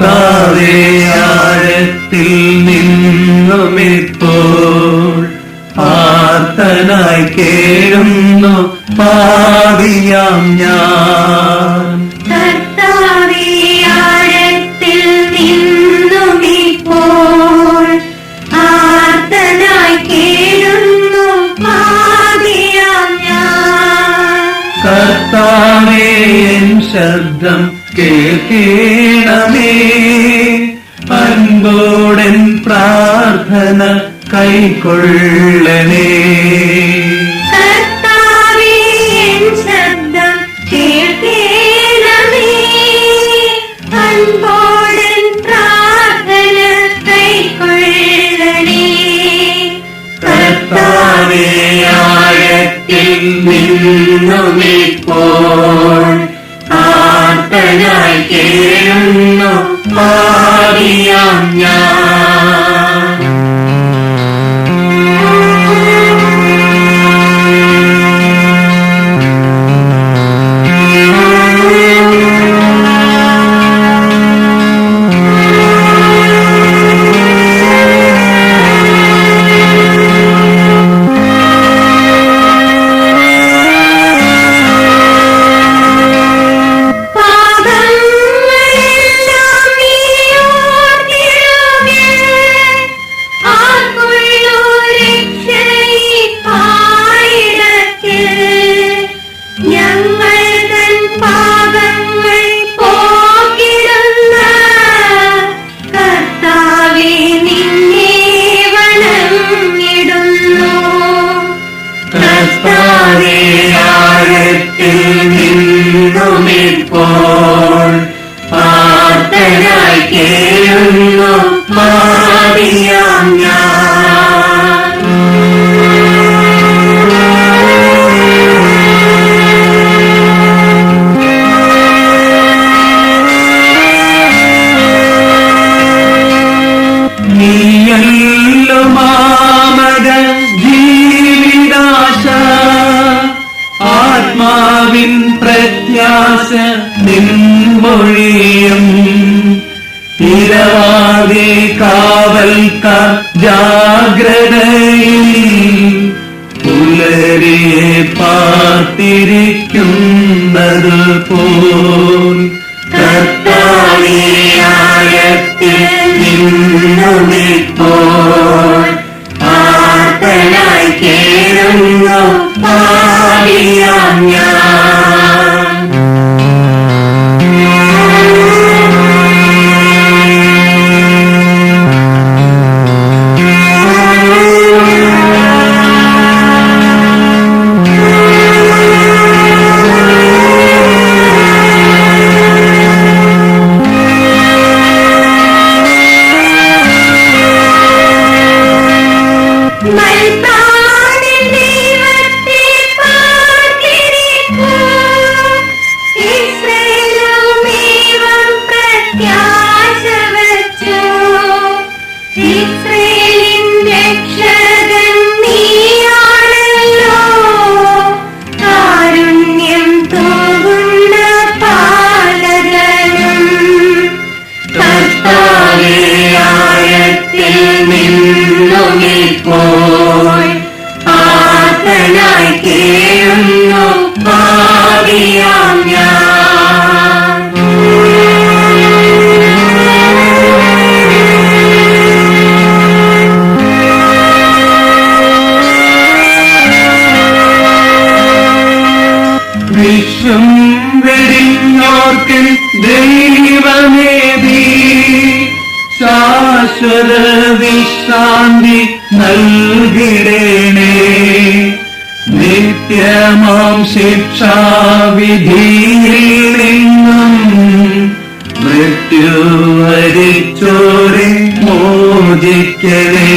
കർത്താവേ നിന്നുമിപ്പോൾ ആർത്തനായി കേഴുന്നു പാടിയാം ഞാൻ. കർത്താവേ ശബ്ദം കേൾക്കേണമേ. അൻപോടൻ പ്രാർത്ഥന കൈക്കൊള്ളണേ. ആർത്തനായി കേഴുന്നു പാടിയാം ഞാൻ നീയല്ലോ ഇരവാതെ കാവൽക്ക ജാഗ്രതയിൽ പുലരിയെ പാത്തിരിക്കുന്നത് പോൽ കർത്താവേ Baby! വിശ്വം വെടിഞ്ഞോർക്ക് ദൈവമേതി. ശാശ്വത വിശ്രാന്തി നൽകിടേണേ. നിത്യമാം ശിക്ഷാവിധിയിൽ നിന്നും മൃത്യു വരിച്ചോരെ മോചിക്കലേ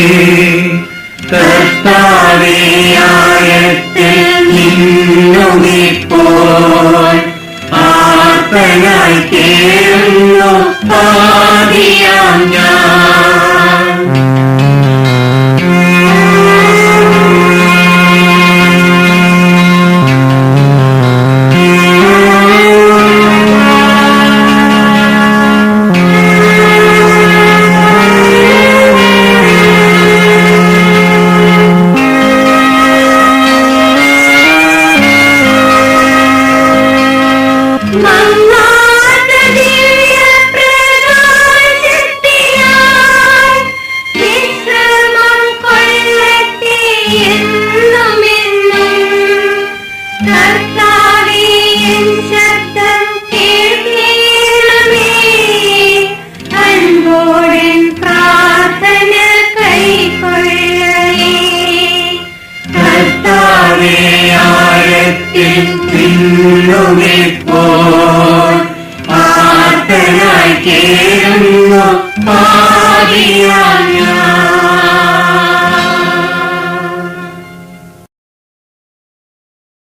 കർത്താവേ ആഴത്തിൽ നിന്നുമിപ്പോൾ ആർത്തനായി കേഴുന്നു പാടിയാം ഞാൻ ും. അൻപോടൻ പ്രാർത്ഥന കൈക്കൊള്ളണേ. കർത്താവേ ആഴത്തിൽ നിന്നുമിപ്പോൾ ആർത്തനായി കേഴുന്നു പാപിയാം